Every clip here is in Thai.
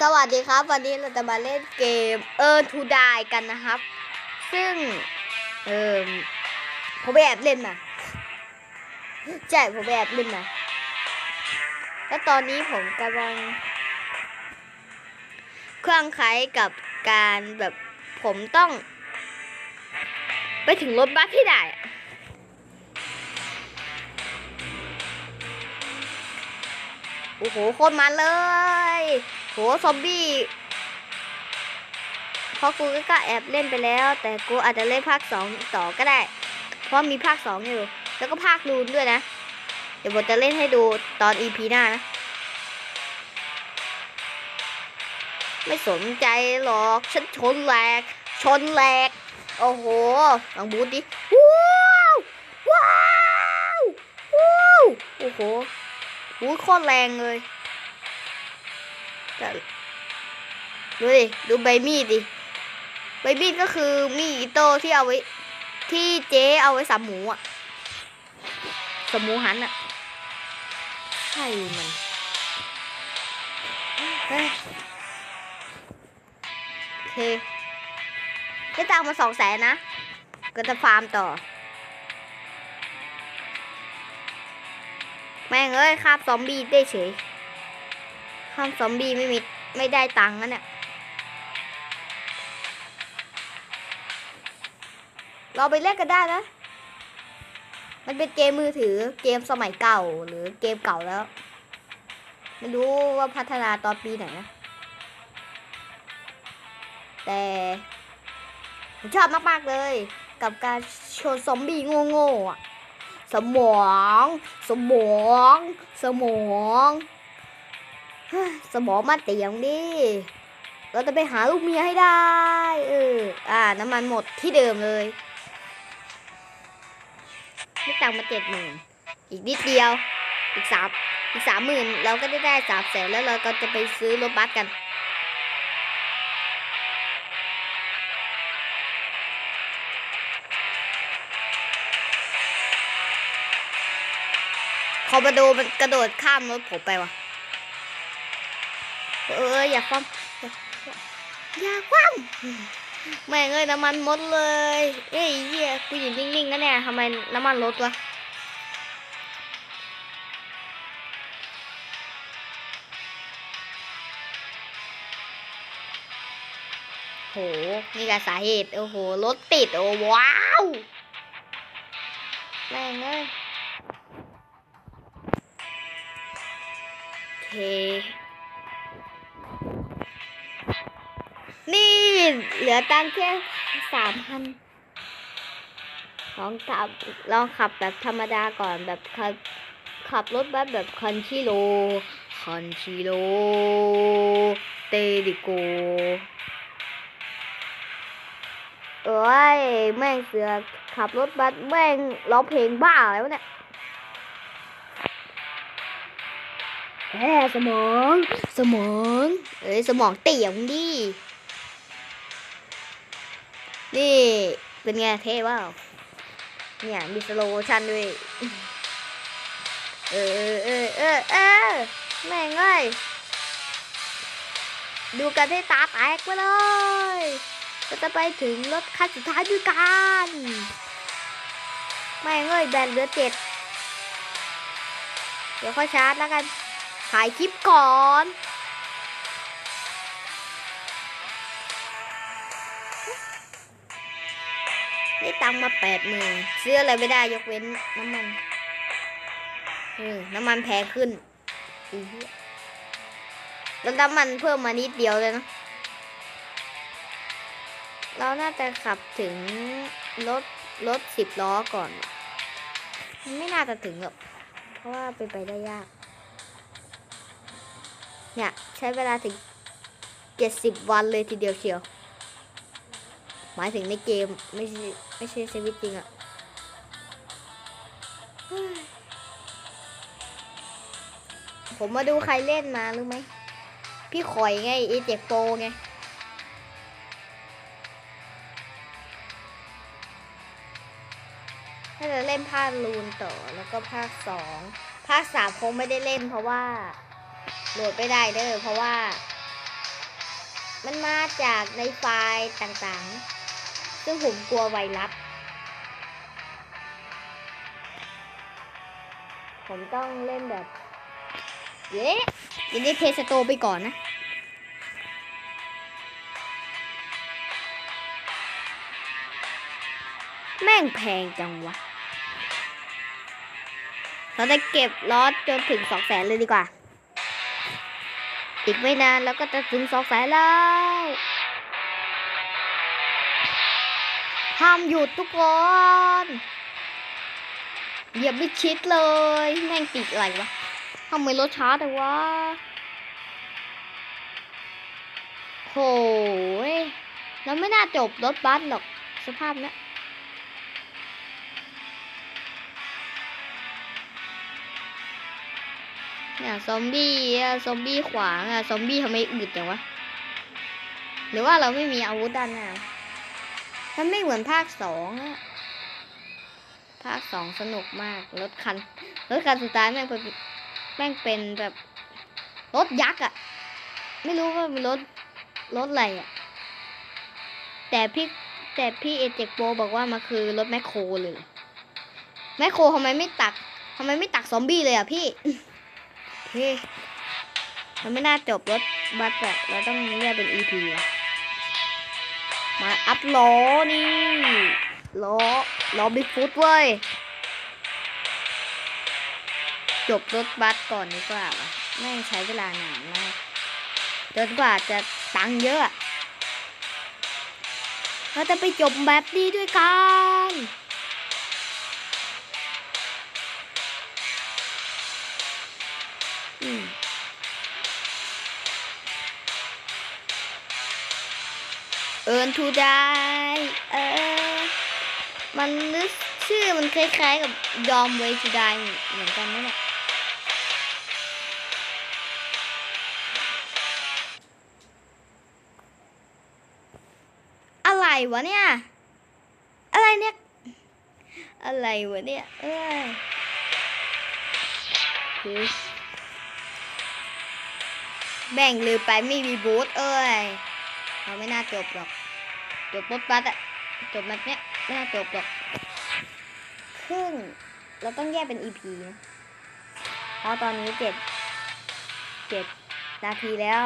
สวัสดีครับ วันนี้เราจะมาเล่นเกมเออทูดายกันนะครับ ซึ่ง เออผมแอบเล่นมาใช่ผมแอบเล่นมาแล้วตอนนี้ผมกำลังคลั่งไคล้กับการแบบผมต้อง ไปถึงรถบัสที่ได้ โอ้โหโคนมันเลย โหซอมบี้เพราะกูก็กแอบเล่นไปแล้ว แต่กูอาจจะเล่นภาคสองต่อก็ได้ เพราะมีภาคสองอยู่ แล้วก็ภาครูนด้วยนะ เดี๋ยวผมจะเล่นให้ดูตอน EP หน้านะ ไม่สนใจหรอกฉันชนแหลก ชนแหลก โอ้โหลองบูทดิ ว้าว ว้าว ว้าว โอ้โห บูทโคตรแรงเลยแต่ดูดิ ดูใบมีดดิ ใบมีดก็คือมีดอิโต้ที่เอาไว้ ที่เจ๊เอาไว้สับหมูอะสับหมูหันอะ ใช่มันเฮ้ยโอเคได้ตังค์มาสองแสนนะ ก็จะฟาร์มต่อ ม่งเอ้ยคาบซอมบี้ได้เฉยข้ามซอมบี้ไม่มีไม่ได้ตังค์นะเนี่ยเราไปเล่นกันได้นะ มันเป็นเกมมือถือเกมสมัยเก่าหรือเกมเก่าแล้ว ไม่รู้ว่าพัฒนาตอนปีไหนนะ แต่ผมชอบมาก ๆ เลย กับการโชว์ซอมบี้โง่ๆอะ สมอง สมอง สมองสมองมาเตียงดิ เราจะไปหาลูกเมียให้ได้ เออ อ่า น้ำมันหมดที่เดิมเลยได้ตังค์มาเจ็ดหมื่นอีกนิดเดียว อีกสามอีกสามหมื่นเราก็ได้ได้สามแสนแล้วเราก็จะไปซื้อรถบัสกัน อมบโดมันกระโดดข้ามรถผมไปวะเอออย่าคว่ำอยาอย่าคว่ำแม่งเอ้ยน้ำมันหมดเลย เอ้ยเหี้ยกูอยู่นิ่งๆนะเนี่ยทำไมน้ำมันลดวะโห นี่ก็สาเหตุ โอ้โห รถติด โอ้ว้าว แม่งเอ้ย นี่เหลือตังแค่สามพันลองขับลองขับแบบธรรมดาก่อนแบบขับขับรถบัสแบบคันชิโรคันชิโรเตดิโกเอ้ยแม่งเสือขับรถบัสแม่งร้องเพลงบ้าอะไรวะเนี่ย แหมสมอง สมอง เอ้ยสมองเตี่ยมดิ นี่เป็นไงเท่ว่าเนี่ยมีสโลชันด้วย เออเออเออเออแม่งเอ้ยดูกันให้ตาแตกไปเลยก็จะไปถึงรถคันสุดท้ายด้วยกันแม่งเอ้ยแบนเหลือเจ็ด เดี๋ยวค่อยชาร์จแล้วกัน ถ่ายคลิปก่อนได้ตังมาแปดหมื่นซื้ออะไรไม่ได้ยกเว้นน้ำมันเออน้ำมันแพงขึ้นแล้วน้ำมันเพิ่มมานิดเดียวเลยนะ เราน่าจะขับถึงรถรถสิบล้อก่อน ไม่น่าจะถึงหรอก เพราะว่าเป็นไปได้ยาก เนี่ย ใช้เวลาถึงเจ็ดสิบวันเลยทีเดียวเชียว หมายถึงในเกมไม่ใช่ไม่ใช่ชีวิตจริงอะผมมาดูใครเล่นมารู้ไหม พี่ข่อยไงเอเจ็กโปไงถ้าจะเล่นภาครูนต่อแล้วก็ภาคสองภาคสามคงไม่ได้เล่นเพราะว่า โหลดไม่ได้เด้อเพราะว่า มันมาจากในไฟล์ต่างๆ ซึ่งผมกลัวไวรัสผมต้องเล่นแบบ เย้ยินดีเพสโตไปก่อนนะแม่งแพงจังวะ เราจะเก็บลอตจนถึงสองแสนเลยดีกว่า อีกไม่นานแล้วก็จะถึงสองแสนแล้วห้ามหยุดทุกคนอย่าไปชิดเลยแม่งติดอะไรวะทำไมรถช้าแต่วะโหยเราไม่น่าจบรถบัสหรอกสภาพเนี้ย เนี่ยซอมบี้อะซอมบี้ขวางอะซอมบี้ทำไมอึดจังวะ หรือว่าเราไม่มีอาวุธด้านหน้ามันไม่เหมือนภาคสองอะภาคสองสนุกมาก รถคัน รถคันสุดท้ายแม่งเป็นแม่งเป็นแบบ รถยักษ์อะไม่รู้ว่าเป็นรถ รถอะไรอะแต่พี่แต่พี่เอเจกโบบอกว่ามันคือรถแมคโครเลย แมคโครทำไมไม่ตักทำไมไม่ตักซอมบี้เลยอะพี่ เฮ้มันไม่น่าจบรถบัสอะเราต้องเรียกเป็น EP อะมาอัพล้อนี่ล้อล้อบิ๊กฟุตเว้ย จบรถบัสก่อนดีกว่าวะแม่งใช้เวลานานมากจนกว่าจะตังค์เยอะเราจะไปจบแบบนี้ด้วยกัน เอินทูได้เออ มันนึกชื่อมันคล้ายๆกับยอมเวทูได้เหมือนกันนั่นแหละอะไรวะเนี่ย อะไรเนี่ย อะไรวะเนี่ย เอ้ยคือแบ่งลืมไปไม่มีบูธเอ้ยเราไม่น่าจบหรอก จบปุ๊บปั๊ดอะจบแบบเนี้ยไม่น่าจบหรอกครึ่งเราต้องแยกเป็น EP นะเพราะตอนนี้เจ็ดเจ็ดนาทีแล้ว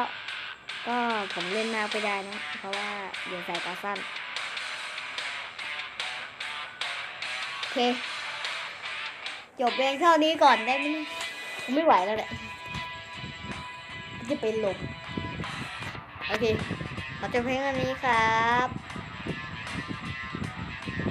ก็ผมเล่นมากไปได้นะ เพราะว่าเดี๋ยวสายตาสั้นโอเค จบเพียงเท่านี้ก่อนได้ไหมเนี่ยผมไม่ไหวแล้วแหละจะเป็นลมโอเคขอจบเพลงอันนี้ครับ